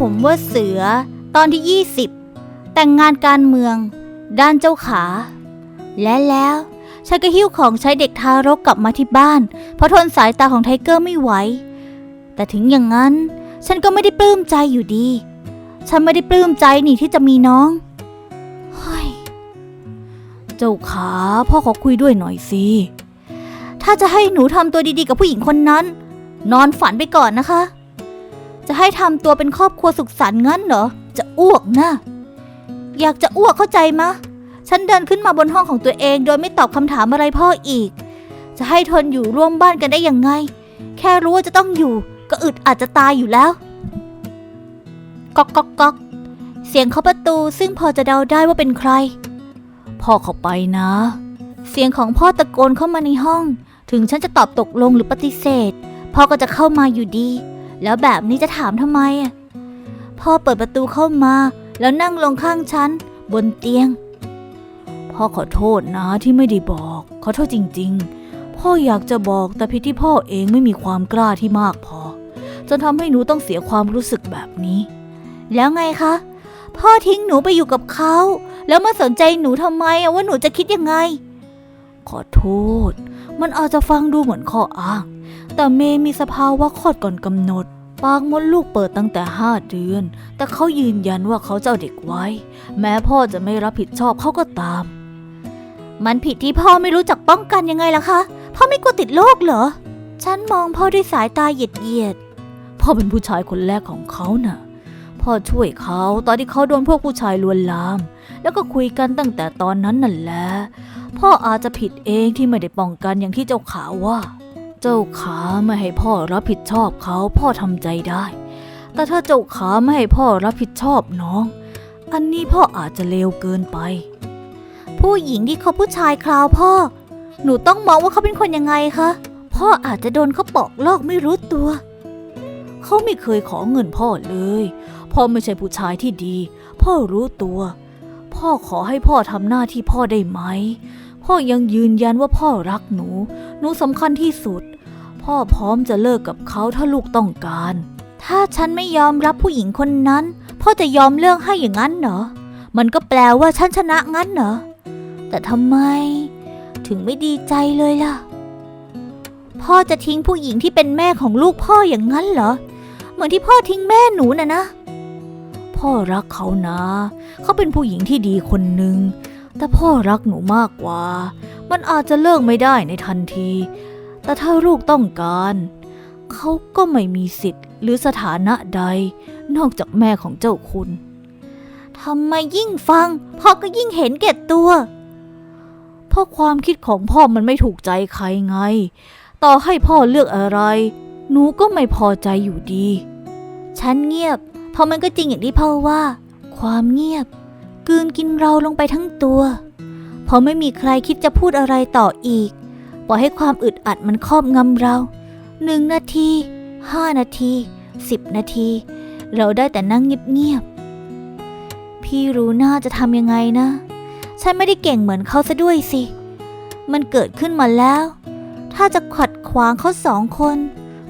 ผมว่าเสือ ตอนที่ 20 แต่งงานการเมือง ด้านเจ้าขา และแล้วฉันก็หิ้วของใช้เด็กทารกกลับมาที่บ้าน เพราะทนสายตาของไทเกอร์ไม่ไหว แต่ถึงอย่างนั้น ฉันก็ไม่ได้ปลื้มใจอยู่ดี ฉันไม่ได้ปลื้มใจนี่ที่จะมีน้องเฮ้ยเจ้าขาพ่อขอคุยด้วยหน่อยสิถ้าจะให้หนูทำตัวดีๆกับผู้หญิงคนนั้น นอนฝันไปก่อนนะคะ จะให้ทำตัวเป็นครอบครัวสุขสันต์งั้นเหรอ จะอ้วกนะ อยากจะอ้วกเข้าใจมะ ฉันเดินขึ้นมาบนห้องของตัวเอง โดยไม่ตอบคำถามอะไรพ่ออีก จะให้ทนอยู่ร่วมบ้านกันได้ยังไง แค่รู้ว่าจะต้องอยู่ ก็อึดอาจจะตายอยู่แล้ว ก๊อกก๊อกก๊อกเสียงเคาะประตูซึ่งพอจะเดาได้ว่าเป็นใคร พ่อเข้าไปนะ เสียงของพ่อตะโกนเข้ามาในห้อง ถึงฉันจะตอบตกลงหรือปฏิเสธ พ่อก็จะเข้ามาอยู่ดี แล้วแบบนี้จะถามทำไมอะพ่อเปิดประตูเข้ามา แล้วนั่งลงข้างฉัน บนเตียง พ่อขอโทษนะที่ไม่ได้บอก ขอโทษจริง ๆ พ่ออยากจะบอกแต่ผิที่พ่อเองไม่มีความกล้าที่มากพอ จนทำให้หนูต้องเสียความรู้สึกแบบนี้ แล้วไงคะ พ่อทิ้งหนูไปอยู่กับเขา แล้วมาสนใจหนูทำไมว่าหนูจะคิดยังไง ขอโทษ มันอาจจะฟังดูเหมือนข้ออ้าง แต่เมย์มีสภาวะคลอดก่อนกำหนด ปากมดลูกเปิดตั้งแต่ห้าเดือน แต่เขายืนยันว่าเขาจะเอาเด็กไว้ แม้พ่อจะไม่รับผิดชอบเขาก็ตาม มันผิดที่พ่อไม่รู้จักป้องกันยังไงล่ะคะ พ่อไม่กลัวติดโรคเหรอ ฉันมองพ่อด้วยสายตาเหยียดเหยียดๆพ่อเป็นผู้ชายคนแรกของเขาน่ะ พ่อช่วยเขาตอนที่เขาโดนพวกผู้ชายลวนลาม แล้วก็คุยกันตั้งแต่ตอนนั้นนั่นแหละ พ่ออาจจะผิดเองที่ไม่ได้ป้องกันอย่างที่เจ้าขาว่า เจ้าขาไม่ให้พ่อรับผิดชอบเขาพ่อทำใจได้ แต่ถ้าเจ้าขาไม่ให้พ่อรับผิดชอบน้อง อันนี้พ่ออาจจะเลวเกินไป ผู้หญิงที่เขาผู้ชายคราวพ่อ หนูต้องมองว่าเขาเป็นคนยังไงคะ พ่ออาจจะโดนเขาปอกลอกไม่รู้ตัว เขาไม่เคยขอเงินพ่อเลย พ่อไม่ใช่ผู้ชายที่ดี พ่อรู้ตัว พ่อขอให้พ่อทำหน้าที่พ่อได้ไหม พ่อยังยืนยันว่าพ่อรักหนู หนูสำคัญที่สุด พ่อพร้อมจะเลิกกับเขาถ้าลูกต้องการ ถ้าฉันไม่ยอมรับผู้หญิงคนนั้น พ่อจะยอมเลิกให้อย่างนั้นเหรอ มันก็แปลว่าฉันชนะงั้นเหรอ แต่ทำไม ถึงไม่ดีใจเลยล่ะ พ่อจะทิ้งผู้หญิงที่เป็นแม่ของลูกพ่ออย่างนั้นเหรอ เหมือนที่พ่อทิ้งแม่หนูน่ะนะ พ่อรักเขานะ เขาเป็นผู้หญิงที่ดีคนหนึ่ง แต่พ่อรักหนูมากกว่า มันอาจจะเลิกไม่ได้ในทันที แต่ถ้าลูกต้องการ เขาก็ไม่มีสิทธิ์หรือสถานะใด นอกจากแม่ของเจ้าคุณทำไมยิ่งฟัง พ่อก็ยิ่งเห็นแก่ตัว เพราะความคิดของพ่อมันไม่ถูกใจใครไง ต่อให้พ่อเลือกอะไร หนูก็ไม่พอใจอยู่ดี ฉันเงียบ เพราะมันก็จริงอย่างที่พ่อว่า ความเงียบ กืนกินเราลงไปทั้งตัว เพราะไม่มีใครคิดจะพูดอะไรต่ออีก ปล่อยให้ความอึดอัดมันครอบงำเราหนึ่งนาทีห้านาทีสิบนาที เราได้แต่นั่งเงียบๆ พี่รู้น่าจะทำยังไงนะ ฉันไม่ได้เก่งเหมือนเขาซะด้วยสิ มันเกิดขึ้นมาแล้ว ถ้าจะขัดขวางเขาสองคน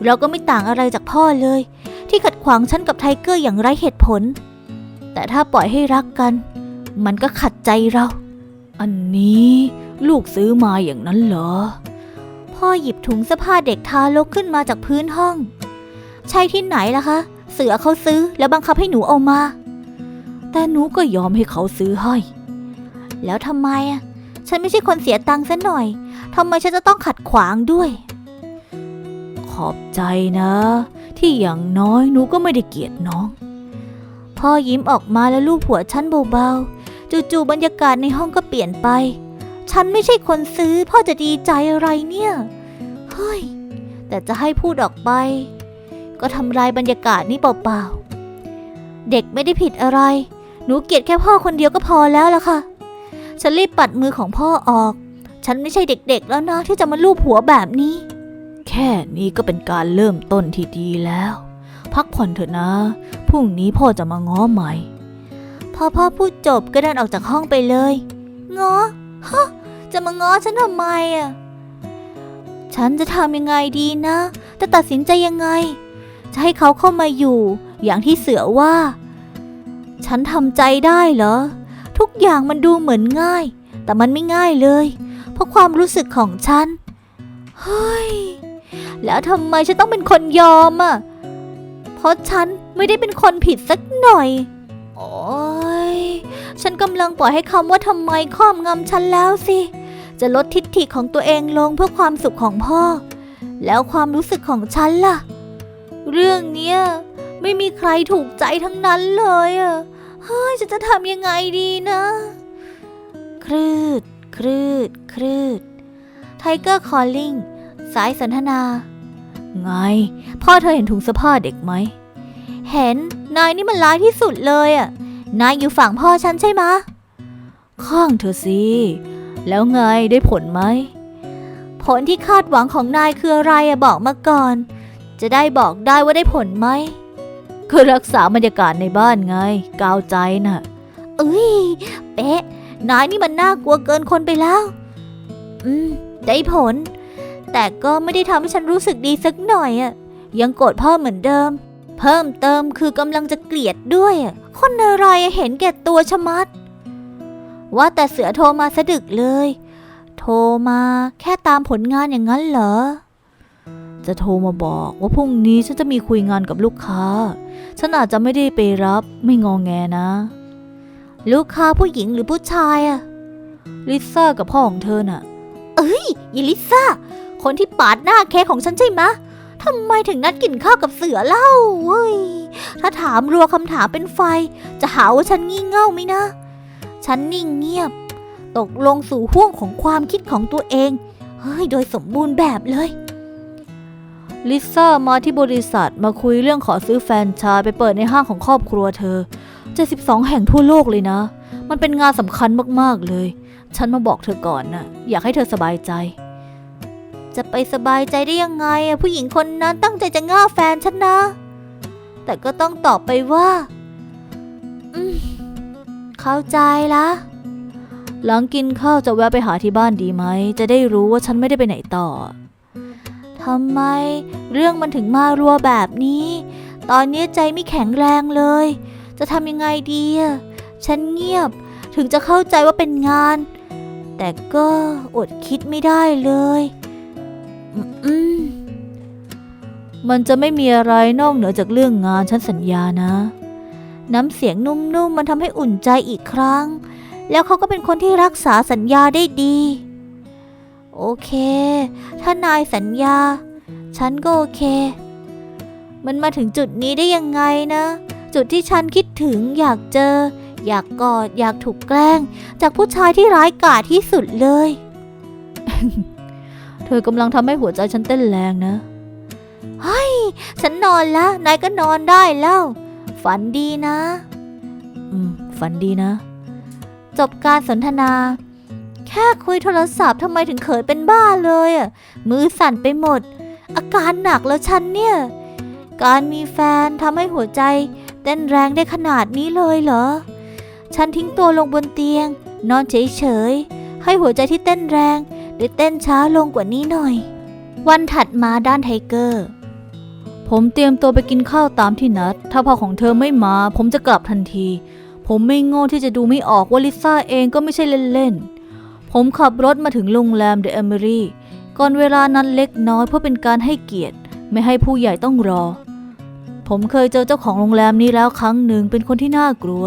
เราก็ไม่ต่างอะไรจากพ่อเลย ที่ขัดขวางฉันกับไทเกอร์อย่างไร้เหตุผล แต่ถ้าปล่อยให้รักกัน มันก็ขัดใจเรา อันนี้ลูกซื้อมาอย่างนั้นเหรอ พ่อหยิบถุงเสื้อผ้าเด็กทารกขึ้นมาจากพื้นห้อง ใช่ที่ไหนล่ะคะ เสือเขาซื้อแล้วบังคับให้หนูเอามา แต่หนูก็ยอมให้เขาซื้อให้ แล้วทำไมอะ ฉันไม่ใช่คนเสียตังค์ซะหน่อยทำไมฉันจะต้องขัดขวางด้วย ขอบใจนะ ที่อย่างน้อยหนูก็ไม่ได้เกลียดน้อง พ่อยิ้มออกมาแล้วลูบหัวฉันเบาๆ จู่ๆบรรยากาศในห้องก็เปลี่ยนไป ฉันไม่ใช่คนซื้อพ่อจะดีใจอะไรเนี่ย เฮ้ย แต่จะให้พูดออกไป ก็ทำลายบรรยากาศนี้เปล่าๆ เด็กไม่ได้ผิดอะไร หนูเกลียดแค่พ่อคนเดียวก็พอแล้วล่ะค่ะ ฉันรีบปัดมือของพ่อออก ฉันไม่ใช่เด็กๆแล้วนะที่จะมาลูบหัวแบบนี้ แค่นี้ก็เป็นการเริ่มต้นที่ดีแล้ว พักผ่อนเถอะนะ พรุ่งนี้พ่อจะมาง้อใหม่ พอพ่อพูดจบก็เดินออกจากห้องไปเลยง้อฮะจะมาง้อฉันทำไมอะ ฉันจะทำยังไงดีนะ จะตัดสินใจยังไง จะให้เขาเข้ามาอยู่ อย่างที่เสือว่า ฉันทำใจได้เหรอ ทุกอย่างมันดูเหมือนง่าย แต่มันไม่ง่ายเลย เพราะความรู้สึกของฉัน เฮ้ย แล้วทำไมฉันต้องเป็นคนยอมอะ เพราะฉันไม่ได้เป็นคนผิดสักหน่อย โอ้ยฉันกำลังปล่อยให้คำว่าทำไมครอบงำฉันแล้วสิ จะลดทิฐิของตัวเองลงเพื่อความสุขของพ่อ แล้วความรู้สึกของฉันล่ะ เรื่องเนี้ยไม่มีใครถูกใจทั้งนั้นเลยอะเฮ้ยฉันจะทำยังไงดีนะครืดครืดครืด ไทเกอร์คอลลิงสายสนทนา ไง พ่อเธอเห็นถุงเสื้อผ้าเด็กไหม เห็น นายนี่มันร้ายที่สุดเลยอะนายอยู่ฝั่งพ่อฉันใช่ไหมข้างเธอสิ แล้วไงได้ผลไหม ผลที่คาดหวังของนายคืออะไรอะบอกมาก่อน จะได้บอกได้ว่าได้ผลไหมคือรักษาบรรยากาศในบ้านไง กาวใจน่ะเอ้ย เป๊ะ นายนี่มันน่ากลัวเกินคนไปแล้ว อืม ได้ผล แต่ก็ไม่ได้ทำให้ฉันรู้สึกดีสักหน่อยอะยังโกรธพ่อเหมือนเดิม เพิ่มเติมคือกำลังจะเกลียดด้วยอะคนอะไรเห็นแก่ตัวชะมัด ว่าแต่เสือโทรมาสะดึกเลย โทรมาแค่ตามผลงานอย่างนั้นเหรอ จะโทรมาบอกว่าพรุ่งนี้ฉันจะมีคุยงานกับลูกค้า ฉันอาจจะไม่ได้ไปรับไม่งองแงนะ ลูกค้าผู้หญิงหรือผู้ชายอะลิซ่ากับพ่อของเธอน่ะ เอ้ยยิลิซ่า คนที่ปาดหน้าเค้กของฉันใช่ไหมะ ทำไมถึงนัดกินข้าวกับเสือเล่าเว้ย ถ้าถามรัวคำถามเป็นไฟ จะหาว่าฉันงี่เง่าไหมนะ ฉันนิ่งเงียบ ตกลงสู่ห่วงของความคิดของตัวเอง เฮ้ย โดยสมบูรณ์แบบเลย ลิซ่ามาที่บริษัทมาคุยเรื่องขอซื้อแฟนชายไปเปิดในห้างของครอบครัวเธอ 72 แห่งทั่วโลกเลยนะ มันเป็นงานสำคัญมากๆเลย ฉันมาบอกเธอก่อนนะอยากให้เธอสบายใจ จะไปสบายใจได้ยังไงอะผู้หญิงคนนั้นตั้งใจจะง่าแฟนฉันนะ แต่ก็ต้องตอบไปว่า อืม เข้าใจละหลังกินข้าวจะแวะไปหาที่บ้านดีไหม จะได้รู้ว่าฉันไม่ได้ไปไหนต่อทำไม เรื่องมันถึงมารัวแบบนี้ ตอนนี้ใจไม่แข็งแรงเลย จะทำยังไงดีอะฉันเงียบถึงจะเข้าใจว่าเป็นงาน แต่ก็อดคิดไม่ได้เลย มันจะไม่มีอะไรนอกเหนือจากเรื่องงานฉันสัญญานะ น้ำเสียงนุ่มๆมันทำให้อุ่นใจอีกครั้ง แล้วเขาก็เป็นคนที่รักษาสัญญาได้ดี โอเค ถ้านายสัญญา ฉันก็โอเค มันมาถึงจุดนี้ได้ยังไงนะ จุดที่ฉันคิดถึงอยากเจอ อยากกอดอยากถูกแกล้ง จากผู้ชายที่ร้ายกาจที่สุดเลย ธอกำลังทำให้หัวใจฉันเต้นแรงนะ เฮ้ย ฉันนอนแล้วนายก็นอนได้แล้ว ฝันดีนะ อืม ฝันดีนะ จบการสนทนา แค่คุยโทรศัพท์ทำไมถึงเขินเป็นบ้าเลยอะ มือสั่นไปหมด อาการหนักแล้วฉันเนี่ย การมีแฟนทำให้หัวใจ เต้นแรงได้ขนาดนี้เลยเหรอ ฉันทิ้งตัวลงบนเตียง นอนเฉยๆ ให้หัวใจที่เต้นแรง ได้เต้นช้าลงกว่านี้หน่อย วันถัดมาด้านไทเกอร์ ผมเตรียมตัวไปกินข้าวตามที่นัด ถ้าพ่อของเธอไม่มา ผมจะกลับทันที ผมไม่โง่ที่จะดูไม่ออกว่าลิซ่าเองก็ไม่ใช่เล่นๆ ผมขับรถมาถึงโรงแรมเดอะเอมิรีก่อนเวลานั้นเล็กน้อยเพื่อเป็นการให้เกียรติ ไม่ให้ผู้ใหญ่ต้องรอ ผมเคยเจอเจ้าของโรงแรมนี้แล้วครั้งหนึ่งเป็นคนที่น่ากลัว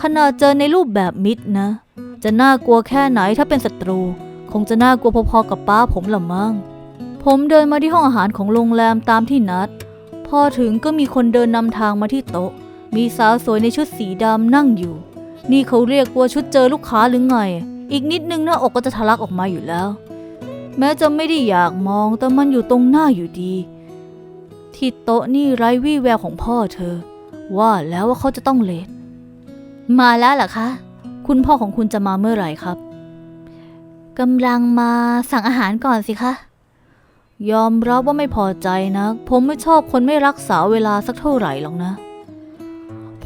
ขนาดเจอในรูปแบบมิตรนะ จะน่ากลัวแค่ไหนถ้าเป็นศัตรู คงจะน่ากลัวพอๆกับป้าผมละมั้ง ผมเดินมาที่ห้องอาหารของโรงแรมตามที่นัด พอถึงก็มีคนเดินนำทางมาที่โต๊ะ มีสาวสวยในชุดสีดำนั่งอยู่ นี่เขาเรียกว่าชุดเจอลูกค้าหรือไง อีกนิดนึงหน้าอกก็จะทะลักออกมาอยู่แล้ว แม้จะไม่ได้อยากมองแต่มันอยู่ตรงหน้าอยู่ดี ที่โต๊ะนี่ไร้วี่แววของพ่อเธอ ว่าแล้วว่าเขาจะต้องเลทมาแล้วเหรอคะ คุณพ่อของคุณจะมาเมื่อไหร่ครับ กำลังมาสั่งอาหารก่อนสิคะ ยอมรับว่าไม่พอใจนะผมไม่ชอบคนไม่รักษาเวลาสักเท่าไหร่หรอกนะ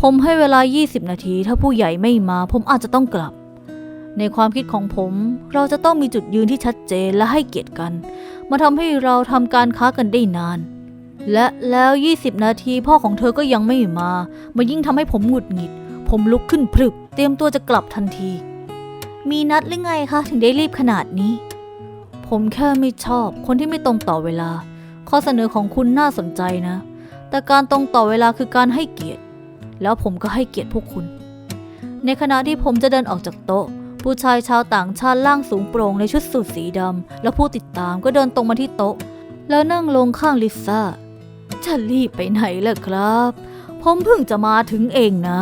ผมให้เวลา 20 นาที ถ้าผู้ใหญ่ไม่มา ผมอาจจะต้องกลับ ในความคิดของผม เราจะต้องมีจุดยืนที่ชัดเจนและให้เกียรติกัน มาทำให้เราทำการค้ากันได้นาน และแล้ว 20 นาที พ่อของเธอก็ยังไม่มามายิ่งทำให้ผมหงุดหงิด ผมลุกขึ้นพรึบเตรียมตัวจะกลับทันที มีนัดหรือไงคะถึงได้รีบขนาดนี้ ผมแค่ไม่ชอบคนที่ไม่ตรงต่อเวลา ข้อเสนอของคุณน่าสนใจนะ แต่การตรงต่อเวลาคือการให้เกียรติ แล้วผมก็ให้เกียรติพวกคุณ ในขณะที่ผมจะเดินออกจากโต๊ะ ผู้ชายชาวต่างชาติร่างสูงโปร่งในชุดสูทสีดำและผู้ติดตามก็เดินตรงมาที่โต๊ะ แล้วนั่งลงข้างลิซ่าจะรีบไปไหนล่ะครับ ผมเพิ่งจะมาถึงเองนะ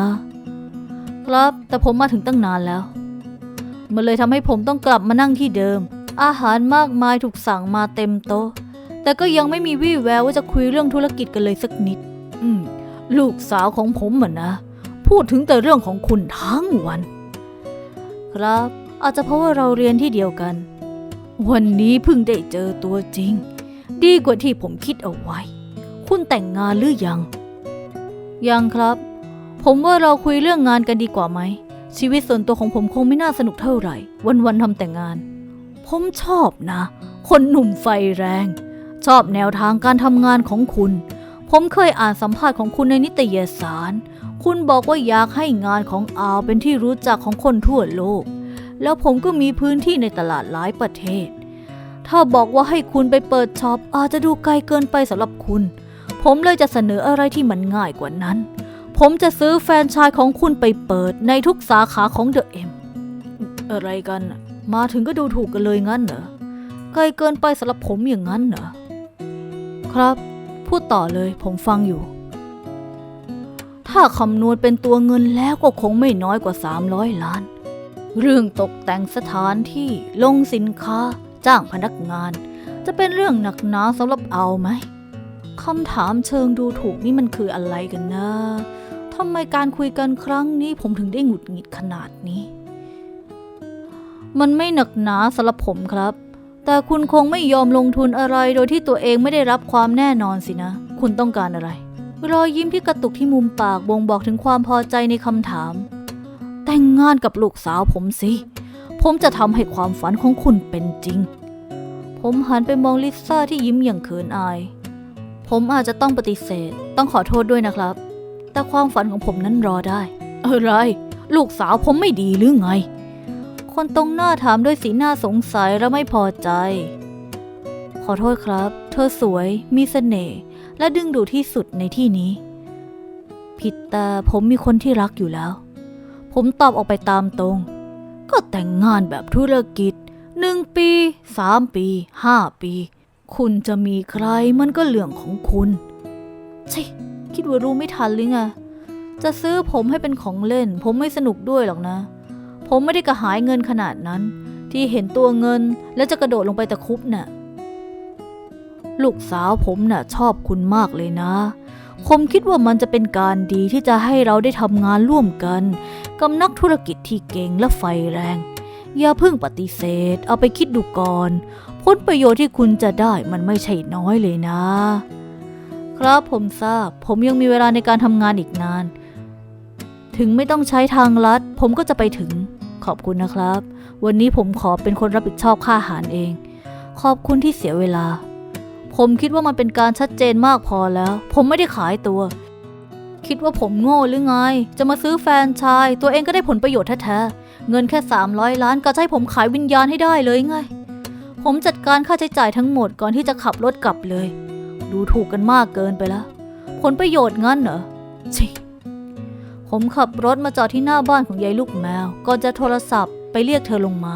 ครับแต่ผมมาถึงตั้งนานแล้ว มันเลยทำให้ผมต้องกลับมานั่งที่เดิม อาหารมากมายถูกสั่งมาเต็มโต๊ะ แต่ก็ยังไม่มีวี่แววว่าจะคุยเรื่องธุรกิจกันเลยสักนิด อืม ลูกสาวของผมเหมือนนะ พูดถึงแต่เรื่องของคุณทั้งวัน ครับ อาจจะเพราะว่าเราเรียนที่เดียวกัน วันนี้เพิ่งได้เจอตัวจริง ดีกว่าที่ผมคิดเอาไว้ คุณแต่งงานหรือยัง ยังครับ ผมว่าเราคุยเรื่องงานกันดีกว่าไหม ชีวิตส่วนตัวของผมคงไม่น่าสนุกเท่าไหร่ วันๆทำแต่งาน ผมชอบนะ คนหนุ่มไฟแรง ชอบแนวทางการทำงานของคุณ ผมเคยอ่านสัมภาษณ์ของคุณในนิตยสาร คุณบอกว่าอยากให้งานของอาวเป็นที่รู้จักของคนทั่วโลก แล้วผมก็มีพื้นที่ในตลาดหลายประเทศ ถ้าบอกว่าให้คุณไปเปิดช็อปอาจจะดูไกลเกินไปสำหรับคุณ ผมเลยจะเสนออะไรที่มันง่ายกว่านั้น ผมจะซื้อแฟนชายของคุณไปเปิดในทุกสาขาของเดอะเอ็มอะไรกัน มาถึงก็ดูถูกกันเลยงั้นเหรอไกลเกินไปสำหรับผมอย่างนั้นเหรอครับ พูดต่อเลยผมฟังอยู่ ถ้าคำนวณเป็นตัวเงินแล้วก็คงไม่น้อยกว่า 300 ล้าน เรื่องตกแต่งสถานที่ลงสินค้า จ้างพนักงาน จะเป็นเรื่องหนักหนาสำหรับเอาไหมคำถามเชิงดูถูกนี่มันคืออะไรกันนะ ทำไมการคุยกันครั้งนี้ผมถึงได้หงุดหงิดขนาดนี้ มันไม่หนักหนาสำหรับผมครับ แต่คุณคงไม่ยอมลงทุนอะไรโดยที่ตัวเองไม่ได้รับความแน่นอนสินะ คุณต้องการอะไร รอยยิ้มที่กระตุกที่มุมปากบ่งบอกถึงความพอใจในคำถาม แต่งงานกับลูกสาวผมสิ ผมจะทำให้ความฝันของคุณเป็นจริง ผมหันไปมองลิซ่าที่ยิ้มอย่างเขินอาย ผมอาจจะต้องปฏิเสธ ต้องขอโทษด้วยนะครับ แต่ความฝันของผมนั้นรอได้ อะไร ลูกสาวผมไม่ดีหรือไง คนตรงหน้าถามด้วยสีหน้าสงสัยและไม่พอใจ ขอโทษครับ เธอสวยมีเสน่ห์และดึงดูดที่สุดในที่นี้ ผิดแต่ผมมีคนที่รักอยู่แล้ว ผมตอบออกไปตามตรง ก็แต่งงานแบบธุรกิจหนึ่งปีสามปีห้าปี คุณจะมีใครมันก็เรื่องของคุณชิคิ ดว่ารู้ไม่ทันหรือไง จะซื้อผมให้เป็นของเล่น ผมไม่สนุกด้วยหรอกนะ ผมไม่ได้กระหายเงินขนาดนั้น ที่เห็นตัวเงินแล้วจะกระโดดลงไปตะครุบน่ะ ลูกสาวผมน่ะชอบคุณมากเลยนะ ผมคิดว่ามันจะเป็นการดีที่จะให้เราได้ทำงานร่วมกันกับนักธุรกิจที่เก่งและไฟแรง อย่าเพิ่งปฏิเสธ เอาไปคิดดูก่อน ผลประโยชน์ที่คุณจะได้มันไม่ใช่น้อยเลยนะ ครับผมทราบ ผมยังมีเวลาในการทำงานอีกนาน ถึงไม่ต้องใช้ทางลัด ผมก็จะไปถึง ขอบคุณนะครับ วันนี้ผมขอเป็นคนรับผิดชอบค่าอาหารเอง ขอบคุณที่เสียเวลา ผมคิดว่ามันเป็นการชัดเจนมากพอแล้ว ผมไม่ได้ขายตัว คิดว่าผมโง่หรือไง จะมาซื้อแฟนชาย ตัวเองก็ได้ผลประโยชน์แท้ๆ เงินแค่ 300 ล้านก็จะให้ผมขายวิญญาณให้ได้เลยไง ผมจัดการค่าใช้จ่ายทั้งหมดก่อนที่จะขับรถกลับเลย ดูถูกกันมากเกินไปแล้ว ผลประโยชน์งั้นเหรอชิผมขับรถมาจอดที่หน้าบ้านของยายลูกแมวก่อนจะโทรศัพท์ไปเรียกเธอลงมา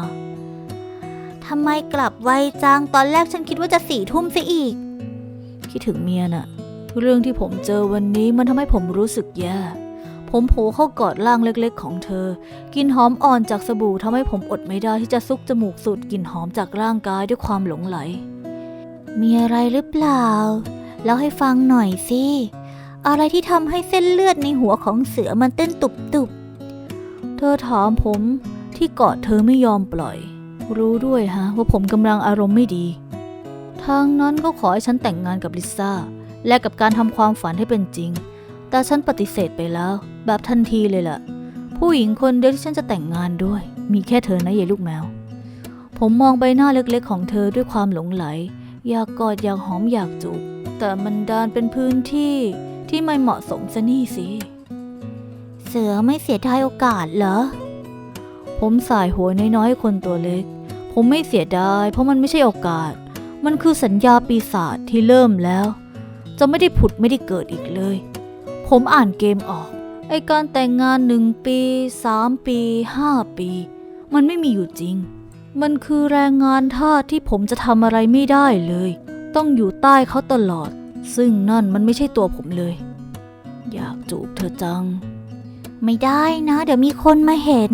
ทำไมกลับไวจัง ตอนแรกฉันคิดว่าจะสี่ทุ่มซะอีก คิดถึงเมียน่ะ เรื่องที่ผมเจอวันนี้มันทำให้ผมรู้สึกแย่ ผมโผล่เข้ากอดร่างเล็กๆ ของเธอ กินหอมอ่อนจากสบู่ทำให้ผมอดไม่ได้ที่จะซุกจมูกสูดกลิ่นหอมจากร่างกายด้วยความหลงไหล มีอะไรหรือเปล่า แล้วให้ฟังหน่อยสิ อะไรที่ทำให้เส้นเลือดในหัวของเสือมันเต้นตุบๆเธอถามผมที่กอดเธอไม่ยอมปล่อย รู้ด้วยฮะว่าผมกำลังอารมณ์ไม่ดี ทางนั้นก็ขอให้ฉันแต่งงานกับลิซ่า และกับการทำความฝันให้เป็นจริง แต่ฉันปฏิเสธไปแล้ว แบบทันทีเลยล่ะ ผู้หญิงคนเดียวที่ฉันจะแต่งงานด้วย มีแค่เธอนะยายลูกแมว ผมมองใบหน้าเล็กๆของเธอด้วยความหลงไหล อยากกอดอยากหอมอยากจูบแต่มันดานเป็นพื้นที่ที่ไม่เหมาะสมซะนี่สิ เสือไม่เสียดายโอกาสเหรอ ผมสายหัวน้อยๆคนตัวเล็ก ผมไม่เสียดายเพราะมันไม่ใช่โอกาส มันคือสัญญาปีศาจที่เริ่มแล้ว จะไม่ได้ผุดไม่ได้เกิดอีกเลย ผมอ่านเกมออก ไอการแต่งงานหนึ่งปีสามปีห้าปี มันไม่มีอยู่จริง มันคือแรงงานทาสที่ผมจะทำอะไรไม่ได้เลย ต้องอยู่ใต้เขาตลอด ซึ่งนั่นมันไม่ใช่ตัวผมเลย อยากจูบเธอจัง ไม่ได้นะ เดี๋ยวมีคนมาเห็น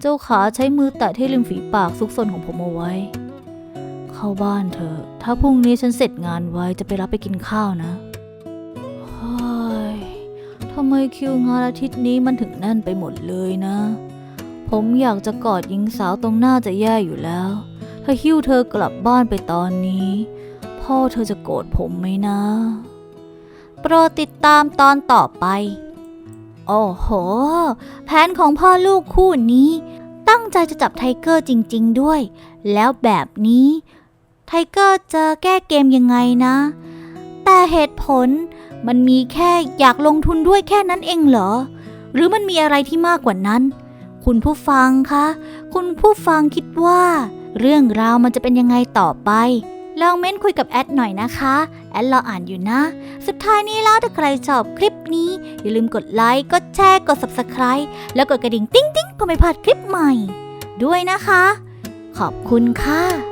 เจ้าขาใช้มือแตะที่ริมฝีปากซุกซนของผมเอาไว้ เข้าบ้านเถอะถ้าพรุ่งนี้ฉันเสร็จงานไว้จะไปรับไปกินข้าวนะเฮ้ยทำไมคิวงานอาทิตย์นี้มันถึงแน่นไปหมดเลยนะ ผมอยากจะกอดหญิงสาวตรงหน้าจะแย่อยู่แล้ว ถ้าหิ้วเธอกลับบ้านไปตอนนี้ พ่อเธอจะโกรธผมไหมนะ โปรดติดตามตอนต่อไป โอ้โห แผนของพ่อลูกคู่นี้ ตั้งใจจะจับไทเกอร์จริง ๆ ด้วย แล้วแบบนี้ ไทเกอร์จะแก้เกมยังไงนะ แต่เหตุผลมันมีแค่อยากลงทุนด้วยแค่นั้นเองเหรอ หรือมันมีอะไรที่มากกว่านั้น คุณผู้ฟังคะ คุณผู้ฟังคิดว่า เรื่องราวมันจะเป็นยังไงต่อไป ลองเม้นคุยกับแอดหน่อยนะคะ แอดรออ่านอยู่นะ สุดท้ายนี้แล้วถ้าใครชอบคลิปนี้ อย่าลืมกดไลค์ กดแชร์ กด Subscribe แล้วกดกระดิ่งติ๊งติ๊งๆเพื่อไม่พลาดคลิปใหม่ ด้วยนะคะ ขอบคุณค่ะ